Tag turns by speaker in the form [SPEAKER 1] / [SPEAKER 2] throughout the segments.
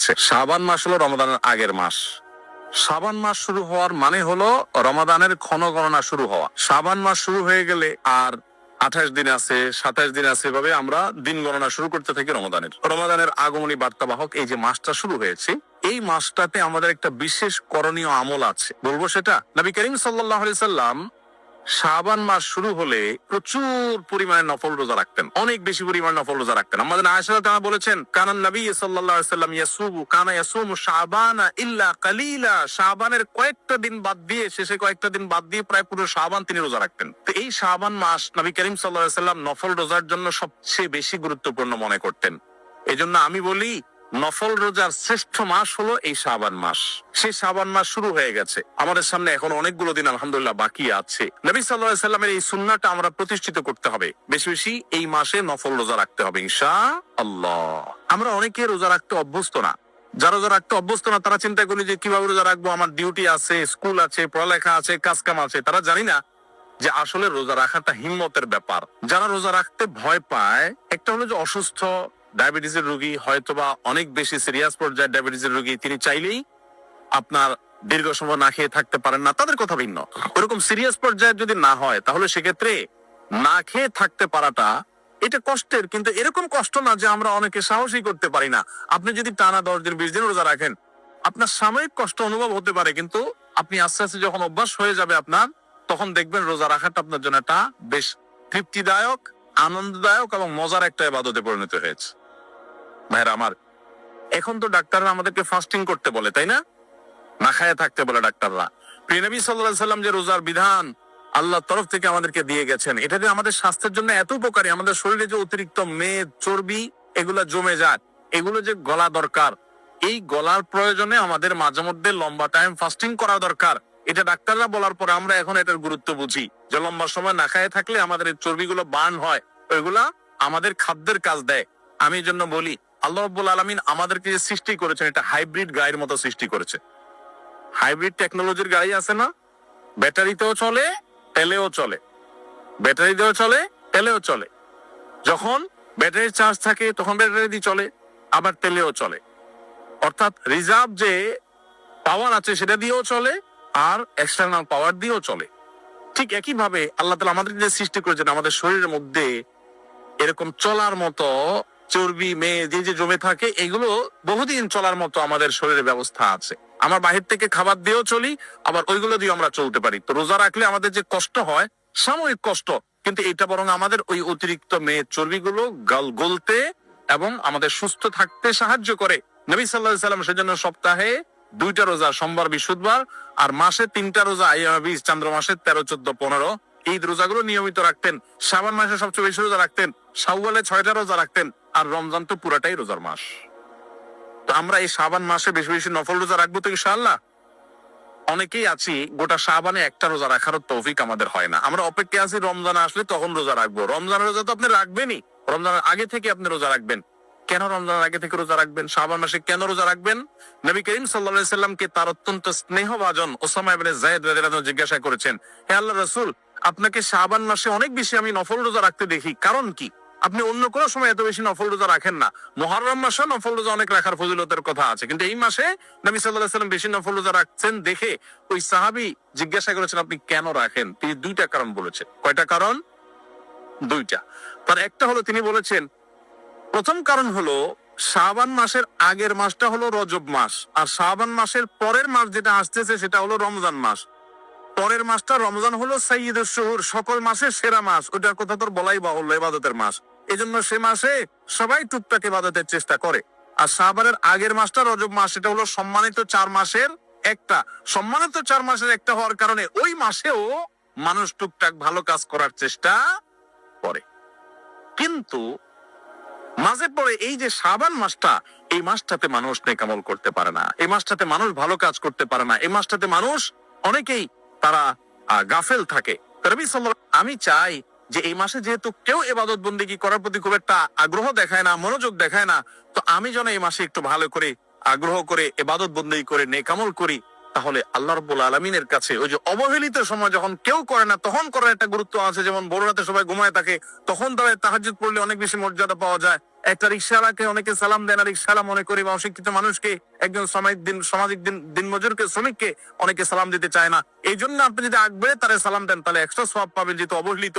[SPEAKER 1] গেছে শাবান মাস হলো রমাদানের আগের মাস। শাবান মাস শুরু হওয়ার মানে হলো রমাদানের ক্ষণ গণনা শুরু হওয়া। শাবান মাস শুরু হয়ে গেলে আর আঠাশ দিন আছে, সাতাশ দিন আছে এভাবে আমরা দিন গণনা শুরু করতে থাকি রমাদানের রমাদানের আগমনী বার্তাবাহক এই যে মাসটা শুরু হয়েছে, এই মাসটাতে আমাদের একটা বিশেষ করণীয় আমল আছে। বলব সেটা? নবী করিম সাল্লাহ সাল্লাম শাবান মাস শুরু হলে প্রচুর পরিমাণে নফল রোজা রাখতেন। অনেক বেশি পরিমাণে নফল রোজা রাখতেন। আমাদের আয়সা তারা বলেছেন, কানান নবী সাল্লাম ইয়াসুবু কানা ইয়াসুমু শাবানা ইল্লা কালিলা। শাবানের কয়েকটা দিন বাদ দিয়ে, শেষে কয়েকটা দিন বাদ দিয়ে প্রায় পুরো শাবান তিনি রোজা রাখতেন। তো এই শাবান মাস নবী করিম আলাইহি সাল্লাম নফল রোজার জন্য সবচেয়ে বেশি গুরুত্বপূর্ণ মনে করতেন। এজন্য আমি বলি নফল রোজার শ্রেষ্ঠ মাস হলো এই শাবান মাস। সেই শাবান মাস শুরু হয়ে গেছে। আমাদের সামনে এখন অনেকগুলো দিন আলহামদুলিল্লাহ বাকি আছে। নবী সাল্লাহ সাল্লামের এই সুন্নাটা আমরা প্রতিষ্ঠিত করতে হবে। বেশি বেশি এই মাসে নফল রোজা রাখতে হবে ইনশা আল্লাহ আমরা অনেকে রোজা রাখতে অভ্যস্ত না। যারা রোজা রাখতে অভ্যস্ত না, তারা চিন্তা করি যে কীভাবে রোজা রাখব? আমার ডিউটি আছে, স্কুল আছে, পড়ালেখা আছে কাজ কাম আছে। তারা জানি না যে আসলে রোজা রাখাটা হিম্মতের ব্যাপার। যারা রোজা রাখতে ভয় পায়, একটা হলো যে অসুস্থ ডায়াবেটিসের রোগী হয়তোবা অনেক বেশি সিরিয়াস পর্যায়ে ডায়াবেটিসের রোগী তিনি চাইলেই আপনার দীর্ঘ সময় না খেয়ে থাকতে পারেন না, তাদের কথা ভিন্ন। ওরকম সিরিয়াস পর্যায়ে যদি না হয়, তাহলে সেক্ষেত্রে না খেয়ে থাকতে পারাটা এটা কষ্টের, কিন্তু এরকম কষ্ট না যে আমরা অনেকে সাহসী করতে পারি না। আপনি যদি টানা দশ দিন, বিশ দিন রোজা রাখেন, আপনার সাময়িক কষ্ট অনুভব হতে পারে, কিন্তু আপনি আস্তে আস্তে যখন অভ্যাস হয়ে যাবে আপনার, তখন দেখবেন রোজা রাখাটা আপনার জন্য একটা বেশ তৃপ্তিদায়ক, আনন্দদায়ক এবং মজার একটা ইবাদতে পরিণত হয়েছে। ভাইরা আমার, এখন তো ডাক্তাররা আমাদেরকে ফাস্টিং করতে বলে, তাই না? না খায় থাকতে বলে ডাক্তাররা। প্রিয়নবী সাল্লাহ সাল্লাম যে রোজার বিধান আল্লাহর তরফ থেকে আমাদেরকে দিয়ে গেছেন, এটা যে আমাদের স্বাস্থ্যের জন্য এত উপকারী, আমাদের শরীরে যে অতিরিক্ত মেদ, চর্বি, এগুলা জমে যায়, এগুলো যে গলা দরকার, এই গলার প্রয়োজনে আমাদের মাঝে মধ্যে লম্বা টাইম ফাস্টিং করা দরকার। এটা ডাক্তাররা বলার পরে আমরা এখন এটার গুরুত্ব বুঝি, যে লম্বা সময় না খায় থাকলে আমাদের চর্বিগুলো বার্ন হয়, ওইগুলা আমাদের খাদ্যের কাজ দেয়। আমি জন্য বলি আল্লাহ রব্বুল আলমিন আমাদেরকে যে সৃষ্টি করেছেন, এটা হাইব্রিড গাড়ির মতো সৃষ্টি করেছে। হাইব্রিড টেকনোলজির গাড়ি আছে না? ব্যাটারিতেও চলে, তেলেও চলে। ব্যাটারি দিয়েও চলে, তেলেও চলে। যখন ব্যাটারির চার্জ থাকে, তখন ব্যাটারি দিয়ে চলে, আবার তেলেও চলে। অর্থাৎ রিজার্ভ যে পাওয়ার আছে, সেটা দিয়েও চলে, আর এক্সটার্নাল পাওয়ার দিয়েও চলে। ঠিক একইভাবে আল্লাহ তালা আমাদের যে সৃষ্টি করেছেন, আমাদের শরীরের মধ্যে এরকম চলার মতো চর্বি মেয়ে যে যে জমে থাকে, এগুলো বহুদিন চলার মতো আমাদের শরীরে ব্যবস্থা আছে। আমার বাহির থেকে খাবার দিয়েও চলি, আবার ওইগুলো দিয়ে আমরা চলতে পারি। তো রোজা রাখলে আমাদের যে কষ্ট হয়, সাময়িক কষ্ট, কিন্তু এটা বরং আমাদের ওই অতিরিক্ত মেয়ে চর্বিগুলো গাল গলতে এবং আমাদের সুস্থ থাকতে সাহায্য করে। নবী সাল্লাহ সাল্লাম সেজন্য সপ্তাহে দুইটা রোজা, সোমবার, বৃহস্পতিবার, আর মাসে তিনটা রোজা আইয়াবি চন্দ্র মাসে তেরো, চোদ্দ, পনেরো। ঈদ রোজাগুলো নিয়মিত রাখতেন। শাবান মাসে সবচেয়ে বেশি রোজা রাখতেন। শাওয়ালে ছয়টা রোজা রাখতেন। আর রমজান তো পুরাটাই রোজার মাস। তো আমরা এই শাবান মাসে বেশি বেশি নফল রোজা রাখব তো ইনশাআল্লাহ? অনেকেই আছি, গোটা শাবানে একটা রোজা রাখার তৌফিক আমাদের হয় না। আমরা অপেক্ষা আছি রমজান আসলে তখন রোজা রাখব। রমজানের রোজা তো আপনি রাখবেনই। রমজানের আগে থেকে আপনি রোজা রাখবেন। কেন রমজানের আগে থেকে রোজা রাখবেন? শাবান মাসে কেন রোজা রাখবেন? নবী করিম সাল্লাল্লাহু সাল্লামকে তার অত্যন্ত স্নেহভাজন ওসামা ইবনে যায়েদ রাদিয়াল্লাহু জিজ্ঞাসা করেছেন, হে আল্লাহ রাসূল, আপনাকে শাবান মাসে অনেক বেশি আমি নফল রোজা রাখতে দেখি। কারণ কি? আপনি অন্য কোনো সময় এত বেশি নফল রোজা রাখেন না। মহরম মাসে নফল রোজা অনেক রাখার ফজিলতের কথা আছে। কিন্তু এই মাসে নবী আলাইহি সাল্লাম বেশি নফল রোজা রাখছেন দেখে ওই সাহাবী জিজ্ঞাসা করেছেন, আপনি কেন রাখেন? তিনি দুইটা কারণ বলেছেন। কয়টা কারণ? দুইটা। তার একটা হলো তিনি বলেছেন, প্রথম কারণ হলো শাবান মাসের আগের মাসটা হলো রজব মাস। আর শাবান মাসের পরের মাস যেটা আসতেছে সেটা হলো রমজান মাস। পরের মাসটা রমজান হলো সাইয়দুল শহুর, সকল মাসের সেরা মাস। ওটার কথা তোর বলাই বাহুল্য ইবাদতের মাস। এই জন্য সে মাসে সবাই টুকটাক ইবাদতের চেষ্টা করে। আর শাবানের আগের মাসটা রজব মাস এটা হলো সম্মানিত চার মাসের একটা। সম্মানিত চার মাসের একটা হওয়ার কারণে ওই মাসেও মানুষ টুকটাক ভালো কাজ করার চেষ্টা করে। কিন্তু মাঝে পড়ে এই যে সাবান মাসটা, এই মাসটাতে মানুষ নেকামল করতে পারে না। এই মাসটাতে মানুষ ভালো কাজ করতে পারে না। এই মাসটাতে মানুষ অনেকেই তারা গাফেল থাকে। রবি আমি চাই যে এই মাসে যেহেতু কেউ এবাদত বন্দিগি করার প্রতি খুব একটা আগ্রহ দেখায় না, মনোযোগ দেখায় না, তো আমি যেন এই মাসে একটু ভালো করে আগ্রহ করে এবাদত বন্দি করে, নেকামল করি। তাহলে আল্লাহ রব্বুল আলমিনের কাছে ওই যে অবহেলিত সময় যখন কেউ করে না, তখন করার একটা গুরুত্ব আছে। যেমন বড় রাতে সবাই ঘুমায় থাকে, তখন তারা তাহাজুদ পড়লে অনেক বেশি মর্যাদা পাওয়া যায়। একটা রিক্সাওয়ালাকে অনেকে সালাম দেন আর রিক্সাওয়ালা মনে করি বা অশিক্ষিত মানুষকে, একজন সামাজিক দিন সামাজিক দিন দিন মজুরকে শ্রমিককে অনেকে সালাম দিতে চায় না। এই জন্য আপনি যদি আগবে তারা সালাম দেন, তাহলে এক্সট্রা সব পাবেন, যেহেতু অবহেলিত।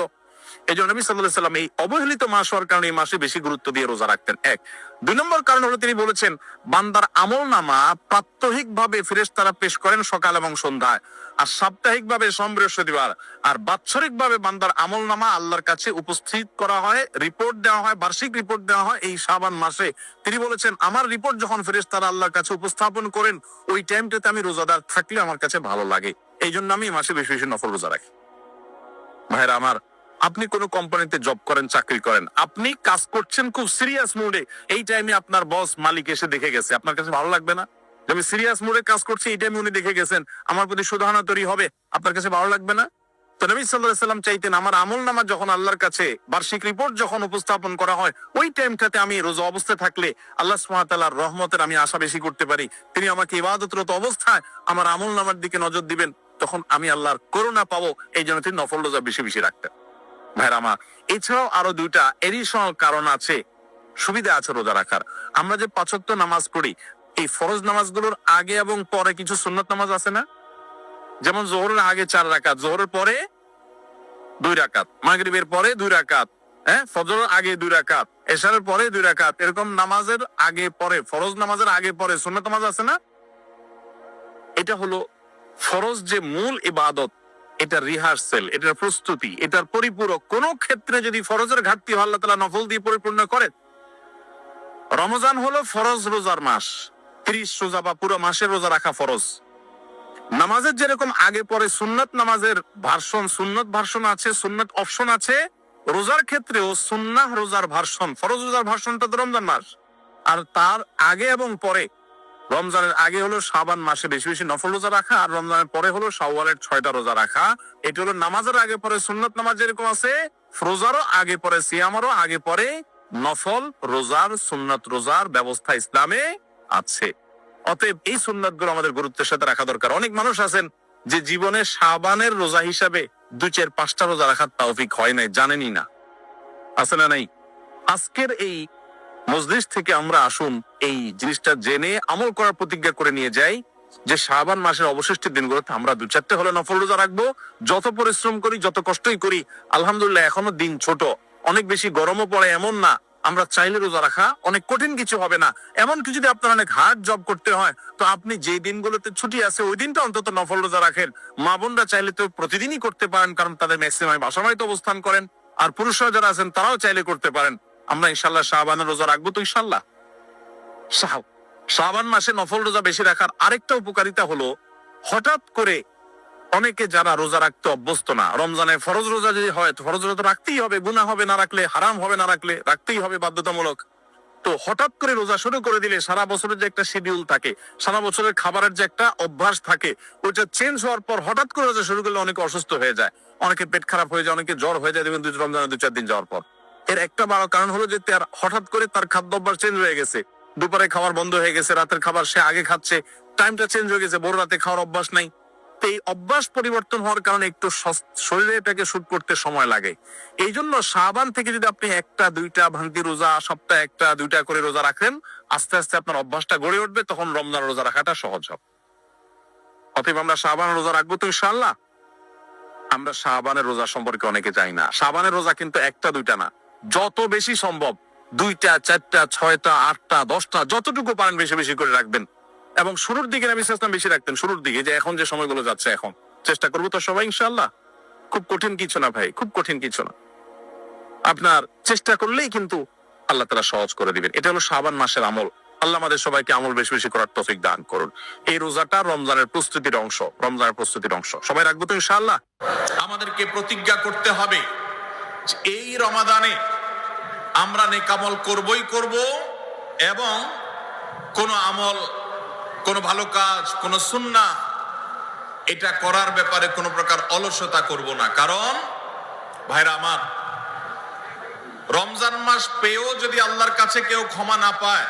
[SPEAKER 1] এই জন্য নবী সাল্লাহ সাল্লাম এই অবহেলিত মাস হওয়ার কারণে এই মাসে বেশি গুরুত্ব দিয়ে রোজা রাখতেন। এক। দুই নম্বর কারণ হলো তিনি বলেছেন, বান্দার আমল নামা প্রাত্যহিক ভাবে ফেরেস তারা পেশ করেন সকাল এবং সন্ধ্যায়, আর সাপ্তাহিক ভাবে সোম বৃহস্পতিবার, আর বাৎসরিক ভাবে বান্দার আমল নামা আল্লাহর কাছে উপস্থিত করা হয়, রিপোর্ট দেওয়া হয়, বার্ষিক রিপোর্ট দেওয়া হয় এই সাবান মাসে। তিনি বলেছেন, আমার রিপোর্ট যখন ফেরেস তারা আল্লাহর কাছে উপস্থাপন করেন, ওই টাইমটাতে আমি রোজাদার থাকলে আমার কাছে ভালো লাগে। এই জন্য আমি মাসে বেশি বেশি নফল রোজা রাখি। ভাইরা, আমার আপনি কোন কোম্পানিতে জব করেন, চাকরি করেন, আপনি কাজ করছেন খুব সিরিয়াস মুডে এই টাইমে আপনার বস মালিক এসে দেখে গেছে। আপনার কাছে ভালো লাগবে না? আমি সিরিয়াস মুডে কাজ করছি, এই টাইমে উনি দেখে গেছেন, আমার প্রতি সুধারণা তৈরি হবে, আপনার কাছে ভালো লাগবে না? তো নবী সাল্লাহ সাল্লাম চাইতেন, আমার আমল নামা যখন আল্লাহর কাছে, বার্ষিক রিপোর্ট যখন উপস্থাপন করা হয়, ওই টাইমটাতে আমি রোজা অবস্থায় থাকলে আল্লাহ সুমাতাল্লাহর রহমতের আমি আশা বেশি করতে পারি। তিনি আমাকে ইবাদতরত অবস্থায় আমার আমল নামার দিকে নজর দিবেন, তখন আমি আল্লাহর করুণা পাবো, এই জন্য তিনি নফল রোজা বেশি বেশি রাখতেন। ভাইরা আমার, এছাড়াও আরও দুইটা এডিশনাল কারণ আছে। সুবিধা আছে রোজা রাখার। আমরা যে পাঁচত্ব নামাজ পড়ি, এই ফরজ নামাজগুলোর আগে এবং পরে কিছু সুন্নত নামাজ আছে না? যেমন জোহরের আগে চার রাকাত, জোহরের পরে দুই রাকাত, মাগরিবের পরে দুই রাকাত হ্যাঁ? ফজরের আগে দুই রাকাত, এশারের পরে দুই রাকাত, এরকম নামাজের আগে পরে, ফরজ নামাজের আগে পরে সুন্নত নামাজ আছে না? এটা হলো ফরজ যে মূল ইবাদত এটা রিহার্সেল এটার প্রস্তুতি, এটার পরিপূরক। কোন ক্ষেত্রে যদি ফরজের ঘাটতি আল্লাহ তালা নফল দিয়ে পরিপূর্ণ করে রমজান হলো ফরজ রোজার মাস। ত্রিশ রোজা বা পুরো মাসের রোজা রাখা ফরজ। নামাজের যেরকম আগে পরে সুন্নত নামাজের ভার্সন, সুন্নত ভার্সন আছে, সুন্নত অপশন আছে, রোজার ক্ষেত্রেও সুন্নাহ রোজার ভার্সন, ফরজ রোজার ভার্সনটা তো রমজান মাস। আর তার আগে এবং পরে রমজানের আগে হলো শাবান মাসে বেশি বেশি নফল রোজা রাখা, আর রমজানের পরে হলো শাওয়ালের ছয়টা রোজা রাখা। এটা হলো নামাজের আগে পরে সুন্নত নামাজ যেরকম আছে, রোজারও আগে পরে, সিয়ামারও আগে পরে নফল রোজার, সুন্নত রোজার ব্যবস্থা ইসলামে আছে। অতএব এই সুন্নতগুলো আমাদের গুরুত্বের সাথে রাখা দরকার। অনেক মানুষ আছেন যে জীবনে সাবানের রোজা হিসাবে দুই চার পাঁচটা রোজা রাখার তৌফিক হয় নাই, জানেনই না। আছে না নাই? আজকের এই মজলিস থেকে আমরা আসুন এই জিনিসটা জেনে আমল করার প্রতিজ্ঞা করে নিয়ে যাই যে শাবান মাসের অবশিষ্ট দিনগুলোতে আমরা দু চারটে হলে নফল রোজা রাখব। যত পরিশ্রম করি, যত কষ্টই করি, আলহামদুলিল্লাহ এখনও দিন ছোট। অনেক বেশি গরমও পড়ে এমন না, আমরা চাইলে রোজা রাখা অনেক কঠিন কিছু হবে না। এমনকি যদি আপনার অনেক হার্ড জব করতে হয়, তো আপনি যে দিনগুলোতে ছুটি আছে, ওই দিনটা অন্তত নফল রোজা রাখেন। মা বোনরা চাইলে তো প্রতিদিনই করতে পারেন, কারণ তাদের ম্যাক্সিমাম বাসাবাড়িতে অবস্থান করেন। আর পুরুষরা যারা আছেন, তারাও চাইলে করতে পারেন। আমরা ইনশাল্লাহ শাহবানের রোজা রাখব তো ইনশাল্লাহ শাহ- শাবান মাসে নফল রোজা বেশি রাখার আরেকটা উপকারিতা হলো, হঠাৎ করে অনেকে যারা রোজা রাখতে অভ্যস্ত না, রমজানে ফরজ রোজা যদি হয়, তো ফরজ রোজা তো রাখতেই হবে, গুনাহ হবে না রাখলে, হারাম হবে না রাখলে, রাখতেই হবে বাধ্যতামূলক। তো হঠাৎ করে রোজা শুরু করে দিলে সারা বছরের যে একটা শিডিউল থাকে, সারা বছরের খাবারের যে একটা অভ্যাস থাকে, ওইটা চেঞ্জ হওয়ার পর হঠাৎ করে রোজা শুরু করলে অনেকে অসুস্থ হয়ে যায়, অনেকে পেট খারাপ হয়ে যায়, অনেকে জ্বর হয়ে যায়, দেখবেন দুই রমজানের দু চার দিন যাওয়ার পর। এর একটা বড় কারণ হলো যে তার হঠাৎ করে তার খাদ্য অভ্যাস চেঞ্জ হয়ে গেছে। দুপুরে খাবার বন্ধ হয়ে গেছে, রাতের খাবার সে আগে খাচ্ছে টাইমটা চেঞ্জ হয়ে গেছে বড় রাতে খাওয়ার অভ্যাস নাই। এই অভ্যাস পরিবর্তন হওয়ার কারণে একটু শরীরে এটাকে শুট করতে সময় লাগে। এই জন্য সাবান থেকে যদি আপনি একটা, দুইটা ভান্তি রোজা, সপ্তাহে একটা, দুইটা করে রোজা রাখেন, আস্তে আস্তে আপনার অভ্যাসটা গড়ে উঠবে, তখন রমজান রোজা রাখাটা সহজ হবে। অতএব আমরা সাবান রোজা রাখব তো ইনশাল্লাহ আমরা শাহবানের রোজা সম্পর্কে অনেকে জানি না। শাহবানের রোজা কিন্তু একটা, দুইটা না। যত বেশি সম্ভব দুইটা, চারটা, ছয়টা, আটটা, দশটা, যতটুকু পারেন বেশি বেশি করে রাখবেন। এবং শুরুর দিকে নবী ইসলাম বেশি রাখতেন, শুরুর দিকে, যে এখন যে সময়গুলো যাচ্ছে এখন। চেষ্টা করব তো সবাই ইনশাল্লাহ খুব কঠিন কিছু না ভাই, খুব কঠিন কিছু না। আপনার চেষ্টা করলেই কিন্তু আল্লাহ তারা সহজ করে দিবেন। এটা হলো শাবান মাসের আমল। আল্লাহ আমাদের সবাইকে আমল বেশি বেশি করার তফিক দান করুন। এই রোজাটা রমজানের প্রস্তুতির অংশ, রমজানের প্রস্তুতির অংশ। সবাই রাখব তো ইনশাল্লাহ
[SPEAKER 2] আমাদেরকে প্রতিজ্ঞা করতে হবে এই রমাদানে আমরা নেকামল করবই করব এবং কোন আমল, কোন ভালো কাজ, কোন সুন্না, এটা করার ব্যাপারে কোনো প্রকার অলসতা করব না। কারণ, ভাইরা আমার, রমজান মাস পেয়েও যদি আল্লাহর কাছে কেউ ক্ষমা না পায়